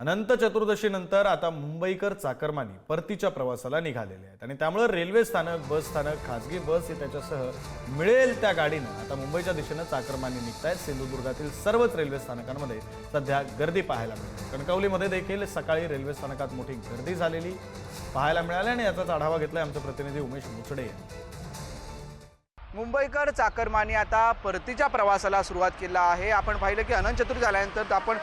अनंत चतुर्दशीनंतर आता मुंबईकर चाकरमानी परतीच्या प्रवासाला निघालेले आहेत. आणि त्यामुळे रेल्वे स्थानक बस स्थानक खाजगी बस हे त्याच्यासह मिळेल त्या गाडीनं. आता मुंबईच्या दिशेनं चाकरमानी निघत आहेत सिंधुदुर्गातील सर्वच रेल्वे स्थानकांमध्ये सध्या गर्दी पाहायला मिळते. कणकवलीमध्ये देखील सकाळी रेल्वे स्थानकात मोठी गर्दी झालेली पाहायला मिळाली आणि याचाच आढावा घेतलाय आमचे प्रतिनिधी उमेश मुचडे यांनी. मुंबईकर चाकरमानी आता परतीच्या प्रवासाला सुरुवात केला आहे. आपण पाहिलं की अनंत चतुर्थी झाल्यानंतर आपण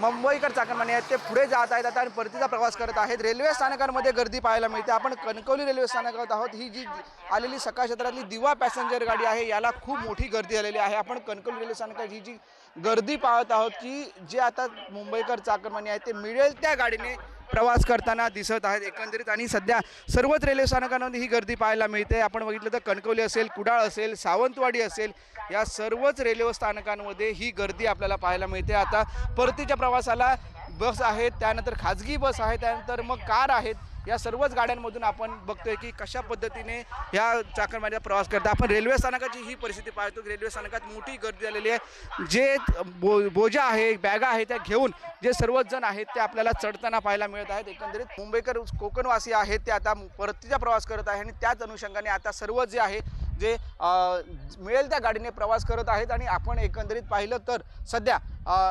मुंबईकर चाकणमाने आहेत. ते पुढे जात आहेत आता आणि परतीचा प्रवास करत आहेत. रेल्वे स्थानकांमध्ये गर्दी पाहायला मिळते. आपण कणकवली रेल्वे स्थानकात आहोत. ही जी आलेली सकाळ क्षेत्रातली दिवा पॅसेंजर गाडी आहे याला खूप मोठी गर्दी आलेली आहे. आपण कणकवली रेल्वे स्थानकात ही जी गर्दी पाहत आहोत की जे आता मुंबईकर चाकरमानी आहेत ते मिळेल त्या गाडीने प्रवास करताना दिसत आहेत. एकंदरीत आणि सध्या सर्वच रेल्वे स्थानकांमध्ये ही गर्दी पाहायला मिळते. आपण बघितलं तर कणकवली असेल कुडाळ असेल सावंतवाडी असेल या सर्वच रेल्वे स्थानकांमध्ये ही गर्दी आपल्याला पाहायला मिळते. आता परतीच्या प्रवासाला बस आहेत त्यानंतर खाजगी बस आहे त्यानंतर मग कार आहेत. या सर्वच गाड्यांमधून आपण बघतोय की कशा पद्धतीने ह्या चाकरमान्याचा प्रवास करतात. आपण रेल्वे स्थानकाची ही परिस्थिती पाहतो की रेल्वे स्थानकात मोठी गर्दी झालेली आहे. जे बो बोजा आहे बॅगा आहे त्या घेऊन जे सर्वच जण आहेत ते आपल्याला चढताना पाहायला मिळत आहेत. एकंदरीत मुंबईकर कोकणवासी आहेत ते आता परतीचा प्रवास करत आहे आणि त्याच अनुषंगाने आता सर्व जे आहे जे मिळेल त्या गाडीने प्रवास करत आहेत आणि आपण एकंदरीत पाहिलं तर सध्या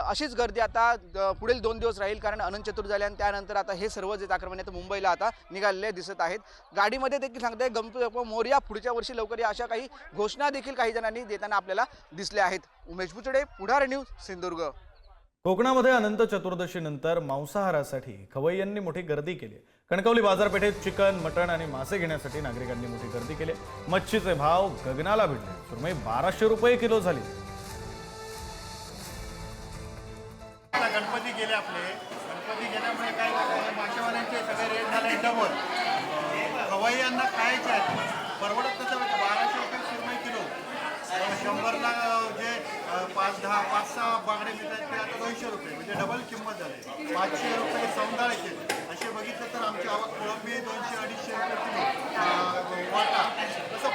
अशीच गर्दी आता पुढील दोन दिवस राहील कारण अनंत चतुर्थ झाले आणि त्यानंतर आता हे सर्व जे आक्रमण आता मुंबईला आता निघालेले दिसत आहेत. गाडीमध्ये देखील सांगताय गणपती मोर्या पुढच्या वर्षी लवकर या अशा काही घोषणा देखील काही जणांनी देताना आपल्याला दिसल्या आहेत. उमेश बुचडे पुढार न्यूज सिंधुदुर्ग. कोकणामध्ये अनंत चतुर्दशीनंतर मांसाहारासाठी खवय्यांनी मोठी गर्दी केली. कणकवली बाजारपेठेत चिकन मटण आणि मासे घेण्यासाठी नागरिकांनी मोठी गर्दी केली. मच्छीचे भाव गगनाला भिडले. सुरमई बाराशे रुपये किलो झाली. गणपती गेले आपले. गणपती गेल्यामुळे काय मासेवाल्यांचे सगळे रेट झाले डबल खवय्यांना खायचे आहेत परवडत कसं म्हणजे बाराशे रुपये सुरमई किलो अं, शंभरला अं, जे अं, पाच दहा पाच सहा बांगडे मिळतात ते आता दोनशे रुपये म्हणजे डबल किंमत झाली. पाचशे रुपये सौंदाळ्याचे असे बघितलं तर आमची आवक कोळंबी दोनशे अडीचशे रुपये किलो. वाटा. तसं